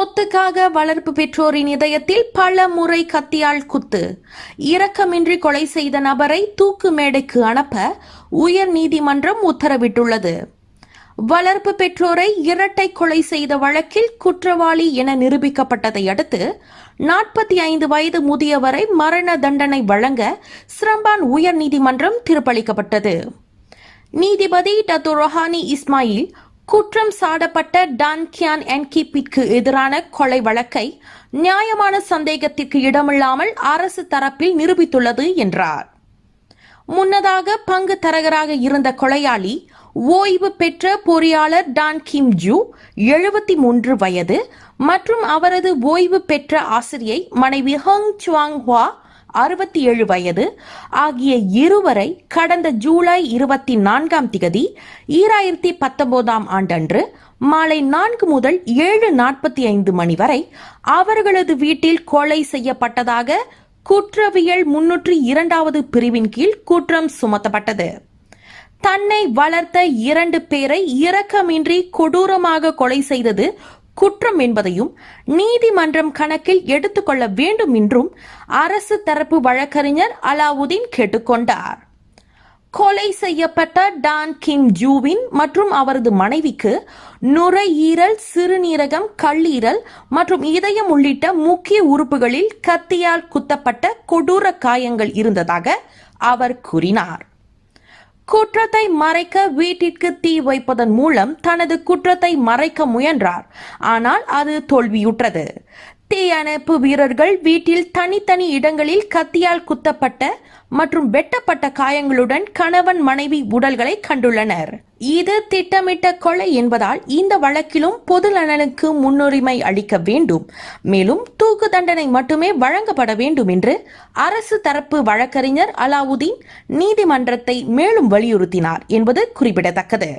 சொத்துக்காக வளர்ப்பு பெற்றோரின் இதயத்தில் பல முறை கத்தியால் குத்து. இரக்கமின்றி கொலை செய்த நபரை தூக்கு மேடைக்கு அனுப்ப உயர் நீதிமன்றம் உத்தரவிட்டுள்ளது. வளர்ப்பு பெற்றோரை இரட்டை கொலை செய்த வழக்கில் குற்றவாளி என நிரூபிக்கப்பட்டதை அடுத்து நாற்பத்தி ஐந்து வயது முதியவரை மரண தண்டனை வழங்க சிரம்பான் உயர் நீதிமன்றம் தீர்ப்பளிக்கப்பட்டது. நீதிபதி டத்து ரொஹானி இஸ்மாயில் குற்றம் சாடப்பட்ட டான் கியான் என்கிப்பிற்கு எதிரான கொலை வழக்கை நியாயமான சந்தேகத்திற்கு இடமில்லாமல் அரசு தரப்பில் நிரூபித்துள்ளது என்றார். முன்னதாக பங்கு தரகராக இருந்த கொலையாளி ஓய்வு பெற்ற பொறியாளர் டான் கிம் ஜூ எழுபத்தி மூன்று வயது மற்றும் அவரது ஓய்வு பெற்ற ஆசிரியை மனைவி ஹங் சுவாங் ஹுவா அறுபத்தி ஏழு வயது ஆகிய இருவரை கடந்த ஜூலை இருபத்தி நான்காம் திகதி ஈராயிரத்தி பத்தொன்பதாம் ஆண்டன்று மாலை நான்கு முதல் ஏழு நாற்பத்தி ஐந்து மணி வரை அவர்களது வீட்டில் கொலை செய்யப்பட்டதாக குற்றவியல் முன்னூற்றி இரண்டாவது பிரிவின் கீழ் குற்றம் சுமத்தப்பட்டது. தன்னை வளர்த்த இரண்டு பேரை இரக்கமின்றி கொடூரமாக கொலை செய்தது குற்றம் என்பதையும் நீதிமன்றம் கணக்கில் எடுத்துக்கொள்ள வேண்டும் என்றும் அரசு தரப்பு வழக்கறிஞர் அலாவுதீன் கேட்டுக்கொண்டார். கொலை செய்யப்பட்ட டான் கிம் ஜூவின் மற்றும் அவரது மனைவிக்கு நுரையீரல் சிறுநீரகம் கல்லீரல் மற்றும் இதயம் உள்ளிட்ட முக்கிய உறுப்புகளில் கத்தியால் குத்தப்பட்ட கொடூர காயங்கள் இருந்ததாக அவர் கூறினார். குற்றத்தை மறைக்க வீட்டிற்கு தீ வைப்பதன் மூலம் தனது குற்றத்தை மறைக்க முயன்றார். ஆனால் அது தோல்வியுற்றது. தீயணைப்பு வீரர்கள் வீட்டில் தனித்தனி இடங்களில் கத்தியால் குத்தப்பட்ட மற்றும் வெட்டப்பட்ட காயங்களுடன் கணவன் மனைவி உடல்களை கண்டுள்ளனர். இது திட்டமிட்ட கொலை என்பதால் இந்த வழக்கிலும் பொது நலனுக்கு முன்னுரிமை அளிக்க வேண்டும். மேலும் தூக்கு தண்டனை மட்டுமே வழங்கப்பட வேண்டும் என்று அரசு தரப்பு வழக்கறிஞர் அலாவுதீன் நீதிமன்றத்தை மேலும் வலியுறுத்தினார் என்பது குறிப்பிடத்தக்கது.